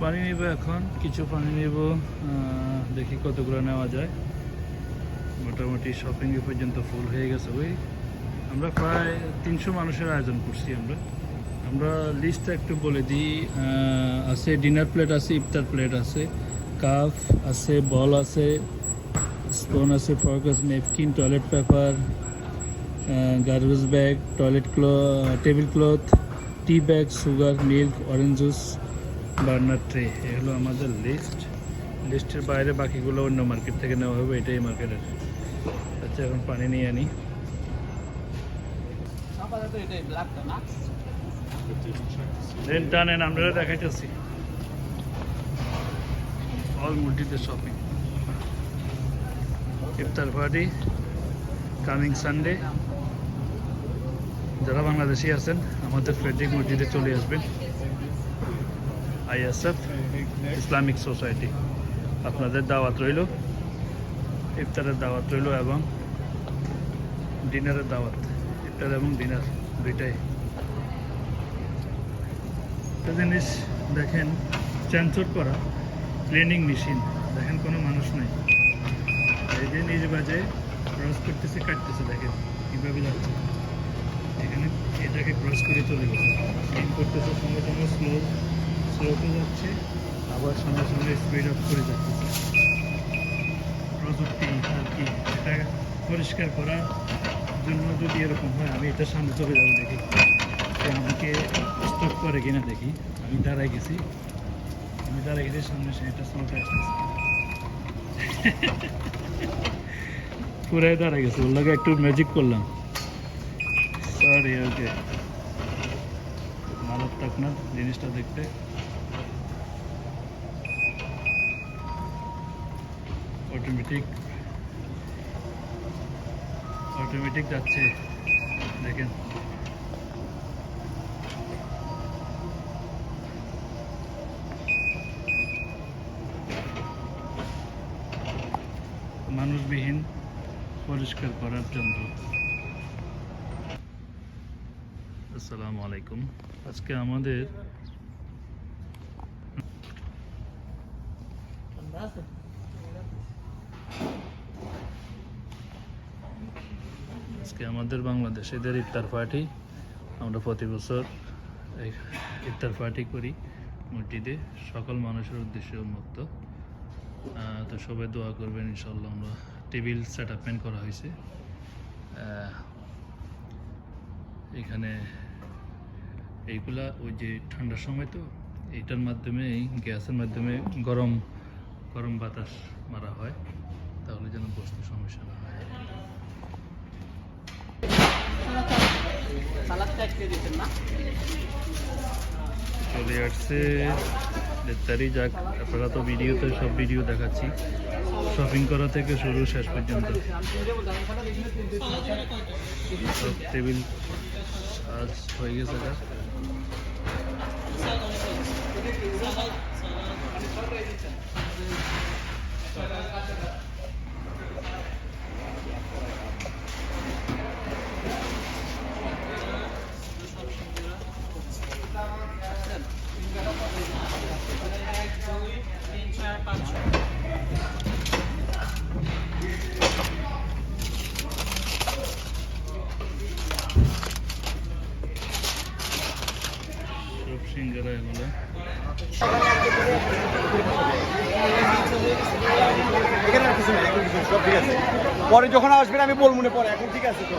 পানি নেব এখন, কিছু পানি নেব দেখি কতগুলো নেওয়া যায়। মোটামুটি শপিং এ পর্যন্ত ফুল হয়ে গেছে ওই। আমরা প্রায় তিনশো মানুষের আয়োজন করছি আমরা। আমরা লিস্টটা একটু বলে দিই আছে ডিনার প্লেট আছে ইফতার প্লেট আছে কাপ আছে বল আছে স্পুন আছে ফর্ক আছে napkin toilet paper garbage bag toilet ক্লো table cloth tea bag sugar milk orange juice burner tray এ হলো আমাদের লিস্ট লিস্টের বাইরে বাকিগুলো অন্য মার্কেট থেকে নেওয়া হবে এটাই মার্কেটের আচ্ছা এখন পানি নিয়ে আনি। দেন টানেন আমরা দেখাইতেছি। অল মুলটিতে শপিং ইফতার পার্টি কামিং সানডে যারা বাংলাদেশি আছেন, আমাদের ফেডরিক মসজিদে চলে আসবেন। ISF Islamic society. আপনাদের দাওয়াত রইল, ইফতারের দাওয়াত রইল এবং ডিনারের দাওয়াত। ইফতার এবং ডিনার দুইটাই। একটা জিনিস দেখেন, চ্যানচোর করা, ক্লিনিং মেশিন। দেখেন কোনো মানুষ নেই। এই যে নিজ বাজে ক্রস করতেছে, কাটতেছে, দেখেন। কীভাবে যাচ্ছে? এখানে এটাকে ক্রস করে চলে গেছে। ক্লিন করতেছে সঙ্গে সঙ্গে স্লো স্লোতে যাচ্ছে, আবার সঙ্গে সঙ্গে স্পিড আপ করে যাচ্ছে। প্রযুক্তি আর কি এটা পরিষ্কার করার জন্য যদি এরকম হয়, আমি এটা সামনে চলে যাব দেখি। আমাকে স্টপ করে কিনা দেখি। আমি দাঁড়াই গেছি। আমি দাঁড়াই গেছি, সামনে সে এটা স্লোতে আসতেছে। পুরাই দাঁড়াই গেছে। ওর লাগে একটু ম্যাজিক করলাম। Sorry okay. মারাত্মক না জিনিসটা দেখতে। অটোমেটিক অটোমেটিক যাচ্ছে। দেখেন। মানুষবিহীন পরিষ্কার করার যন্ত্র আসসালামু আলাইকুম। আজকে আমাদের আজকে আমাদের বাংলাদেশিদের ইফতার পার্টি। আমরা প্রতি বছর ইফতার পার্টি করি মসজিদে। সকল মানুষের উদ্দেশ্যে উন্মুক্ত। তো সবাই দোয়া করবেন ইনশাল্লাহ আমরা টেবিল সেট আপমেন্ট করা হয়েছে। এখানে এইগুলা ওই যে ঠান্ডার সময় তো, এইটার মাধ্যমে, এই গ্যাসের মাধ্যমে গরম গরম বাতাস মারা হয়, তাহলে যেন বসতে সমস্যা না হয়। চলে আসছে দেড়টারই যাক, আপনারা তো ভিডিওতে সব ভিডিও দেখাচ্ছি। শপিং করা থেকে শুরু, শেষ পর্যন্ত। সব টেবিল আজ হয়ে গেছে এটা সব সিঙ্গারা এগুলো এখানে আর কিছু নেই এখন কিছু নেই, সব ঠিক আছে পরে যখন আসবেন আমি বলব পরে এখন ঠিক আছে তো?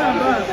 أنا